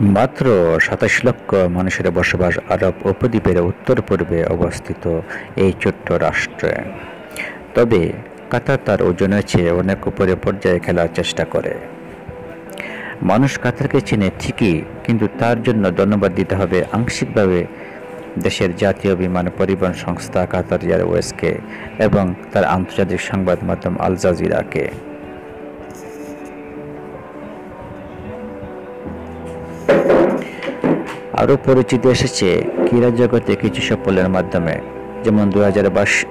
মাত্র সাতাশ লক্ষ মানুষের বসবাস আরব উপদ্বীপের উত্তর পূর্বে অবস্থিত এই ছোট্ট রাষ্ট্রে। তবে কাতার তার ওজনের চেয়ে অনেক উপরে পর্যায়ে খেলার চেষ্টা করে। মানুষ কাতারকে চেনে ঠিকই, কিন্তু তার জন্য ধন্যবাদ দিতে হবে আংশিকভাবে দেশের জাতীয় বিমান পরিবহন সংস্থা কাতার এয়ারওয়েজকে এবং তার আন্তর্জাতিক সংবাদ মাধ্যম আল জাজিরাকে। আরও পরিচিতি এসেছে ক্রীড়া জগতে কিছু সাফল্যের মাধ্যমে, যেমন দু হাজার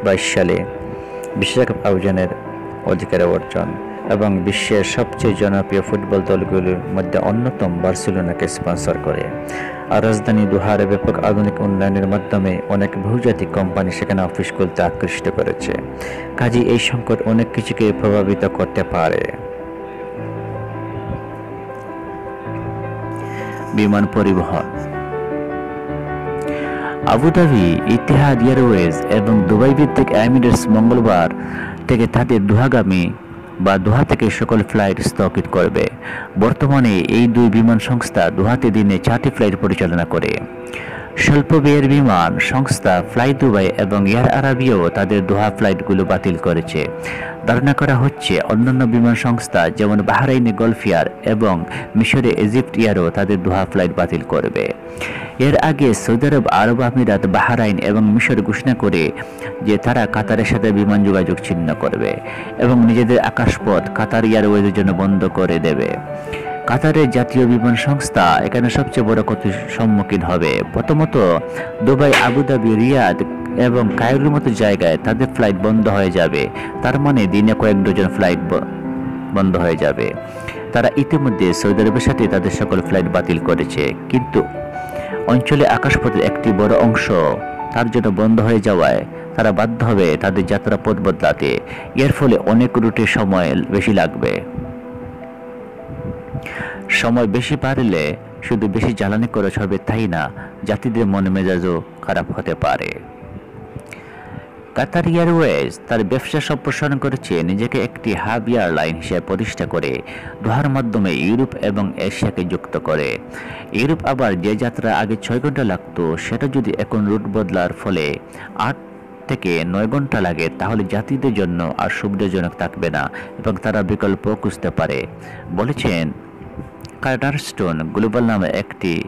বাইশ সালে বিশ্বকাপ আয়োজনের অধিকার অর্জন এবং বিশ্বের সবচেয়ে জনপ্রিয় ফুটবল দলগুলির মধ্যে অন্যতম বার্সেলোনাকে স্পন্সর করে। আর রাজধানী দুহার ব্যাপক আধুনিক উন্নয়নের মাধ্যমে অনেক বহুজাতিক কোম্পানি সেখানে অফিস খুলতে আকৃষ্ট করেছে। কাজে এই সংকট অনেক কিছুকে প্রভাবিত করতে পারে। বিমান পরিবহন আবুধাবি ইতিহাদ এয়ারওয়েজ এবং দুবাই ভিত্তিক এমিরেটস মঙ্গলবার থেকে তাদের দুহাগামী বা দোহা থেকে সকল ফ্লাইট স্থগিত করবে। বর্তমানে এই দুই বিমান সংস্থা দোহাতে দিনে চারটি ফ্লাইট পরিচালনা করে। স্বল্প ব্যয়ের বিমান সংস্থা ফ্লাই দুবাই এবং এয়ার আরাবিয়াও তাদের দোহা ফ্লাইটগুলো বাতিল করেছে। ধারণা করা হচ্ছে, অন্যান্য বিমান সংস্থা যেমন বাহরাইনে গলফিয়ার এবং মিশরে ইজিপ্ট এয়ারও তাদের দোহা ফ্লাইট বাতিল করবে। এর আগে সৌদি আরব আরব আমিরাত, বাহরাইন এবং মিশর ঘোষণা করে যে তারা কাতারের সাথে বিমান যোগাযোগ ছিন্ন করবে এবং নিজেদের আকাশপথ কাতার এয়ারওয়েজের জন্য বন্ধ করে দেবে। কাতারের জাতীয় বিমান সংস্থা এখানে সবচেয়ে বড় ক্ষতির সম্মুখীন হবে। প্রথমত, দুবাই, আবুধাবি, রিয়াদ এবং কায়রুর মতো জায়গায় তাদের ফ্লাইট বন্ধ হয়ে যাবে। তার মানে দিনে কয়েক ডজন ফ্লাইট বন্ধ হয়ে যাবে। তারা ইতিমধ্যে সৌদি আরবের সাথে তাদের সকল ফ্লাইট বাতিল করেছে। কিন্তু অঞ্চলে আকাশপথের একটি বড় অংশ তার জন্য বন্ধ হয়ে যাওয়ায় তারা বাধ্য হবে তাদের যাত্রা পথ বদলাতে। এর ফলে অনেক রুটে সময় বেশি লাগবে। সময় বেশি পারলে শুধু বেশি জ্বালানি খরচ হবে তাই না? যাত্রীদের মন মেজাজও খারাপ হতে পারে। কাতার এয়ারওয়েজ তার ব্যবসা সম্প্রসারণ করেছে নিজেকে একটি হাব এয়ারলাইন হিসেবে প্রতিষ্ঠা করে দোহার মাধ্যমে ইউরোপ এবং এশিয়াকে যুক্ত করে। ইউরোপ আবার যে যাত্রা আগে ছয় ঘণ্টা লাগতো, সেটা যদি এখন রুট বদলার ফলে আট থেকে নয় ঘণ্টা লাগে, তাহলে যাত্রীদের জন্য আর সুবিধাজনক থাকবে না এবং তারা বিকল্প খুঁজতে পারে। বলেছেন কার্টারস্টোন গ্লোবাল নামে একটি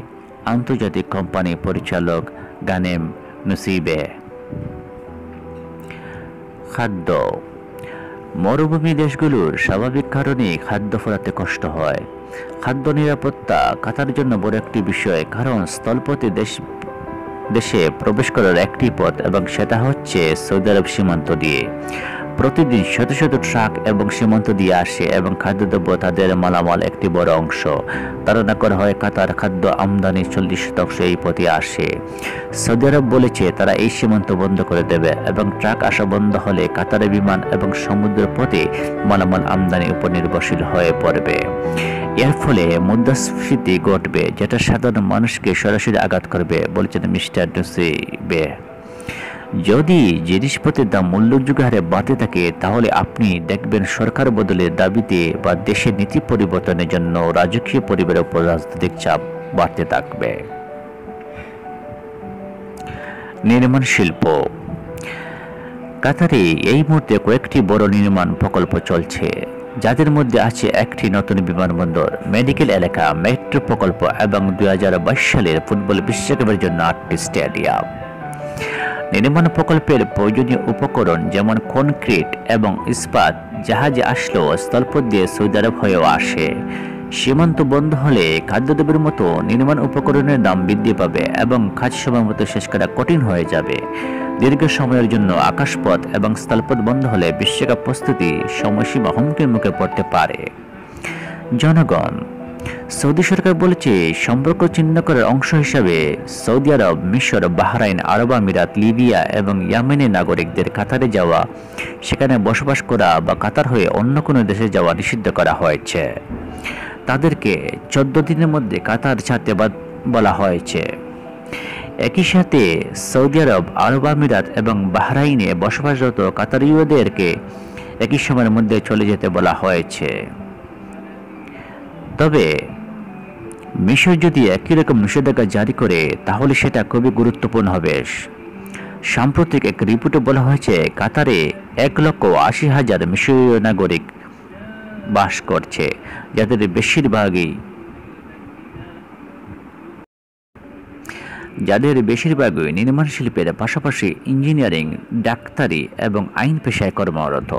আন্তর্জাতিক কোম্পানি পরিচালক গানেম নসিবে। খাদ্য। মরুভূমি দেশগুলোর স্বাভাবিক কারণে খাদ্য ফোরাতে কষ্ট হয়। খাদ্য নিরাপত্তা কাতার জন্য বড় একটি বিষয়, কারণ স্থলপথে দেশ, দেশে প্রবেশ করার একটি পথ এবং সেটা হচ্ছে সৌদি আরব সীমান্ত দিয়ে। প্রতিদিন শত শত ট্রাক এবং সীমান্ত দিয়ে আসে এবং খাদ্যদ্রব্য তাদের মালামাল একটি বড় অংশ। ধারণা করা হয় কাতার খাদ্য আমদানি চল্লিশ শতাংশ এই পথে আসে। সৌদি আরব বলেছে তারা এই সীমান্ত বন্ধ করে দেবে এবং ট্রাক আসা বন্ধ হলে কাতারে বিমান এবং সমুদ্র পথে মালামাল আমদানি উপর নির্ভরশীল হয়ে পড়বে। এর ফলে মুদ্রাস্ফীতি ঘটবে, যেটা সাধারণ মানুষকে সরাসরি আঘাত করবে, বলেছেন মিস্টার ডুসি বে। যদি জিনিসপত্রের দাম উল্লেখযোগ্য হারে বাড়তে থাকে, তাহলে আপনি দেখবেন সরকার বদলের দাবিতে বা দেশের নীতি পরিবর্তনের জন্য রাজকীয় পরিবারের উপর রাজনৈতিক চাপ বাড়তে থাকবে। নির্মাণ শিল্প। কাতারে এই মুহূর্তে কয়েকটি বড় নির্মাণ প্রকল্প চলছে। যাদের মধ্যে আছে একটি নতুন বিমানবন্দর, মেডিকেল এলাকা, মেট্রো প্রকল্প এবং দু হাজার বাইশ সালের ফুটবল বিশ্বকাপের জন্য আটটি স্টেডিয়াম। নির্মাণ প্রকল্পের প্রয়োজনীয় উপকরণ যেমন কনক্রিট এবং ইস্পাত, জাহাজে আসলেও স্থলপথ দিয়ে সৌদি আরব হয়েও আসে। সীমান্ত বন্ধ হলে খাদ্যদ্রব্যের মতো নির্মাণ উপকরণের দাম বৃদ্ধি পাবে এবং কাজ সময় মতো শেষ করা কঠিন হয়ে যাবে। দীর্ঘ সময়ের জন্য আকাশপথ এবং স্থলপথ বন্ধ হলে বিশ্বকাপ প্রস্তুতি সময়সীমা হুমকির মুখে পড়তে পারে। জনগণ সৌদি সরকার বলেছে, সম্পর্ক চিহ্ন করার অংশ হিসাবে সৌদি আরব, মিশর, বাহরাইন, আরব আমিরাত, লিবিয়া এবং ইয়ামেনের নাগরিকদের কাতারে যাওয়া, সেখানে বসবাস করা বা কাতার হয়ে অন্য কোনো দেশে যাওয়া নিষিদ্ধ করা হয়েছে। তাদেরকে চোদ্দ দিনের মধ্যে কাতার ছাড়তে বলা হয়েছে। একই সাথে সৌদি আরব আরব আমিরাত এবং বাহরাইনে বসবাসরত কাতারীয়দেরকে একই সময়ের মধ্যে চলে যেতে বলা হয়েছে। তবে মিশর যদি একই রকম নিষেধাজ্ঞা জারি করে, তাহলে সেটা খুবই গুরুত্বপূর্ণ হবে। সাম্প্রতিক এক রিপোর্টে বলা হয়েছে, কাতারে এক লক্ষ আশি হাজার মিশরীয় নাগরিক বাস করছে, যাদের বেশিরভাগই যাদের বেশিরভাগই নির্মাণ শিল্পের পাশাপাশি ইঞ্জিনিয়ারিং, ডাক্তারি এবং আইন পেশায় কর্মরত।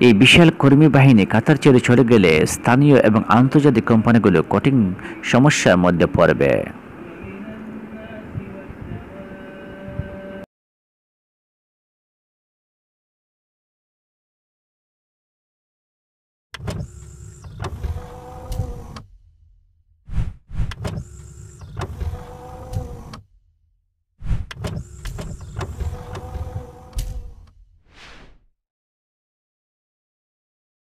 এই বিশাল কর্মী বাহিনী কাতার ছেড়ে চলে গেলে স্থানীয় এবং আন্তর্জাতিক কোম্পানিগুলো কঠিন সমস্যার মধ্যে পড়বে।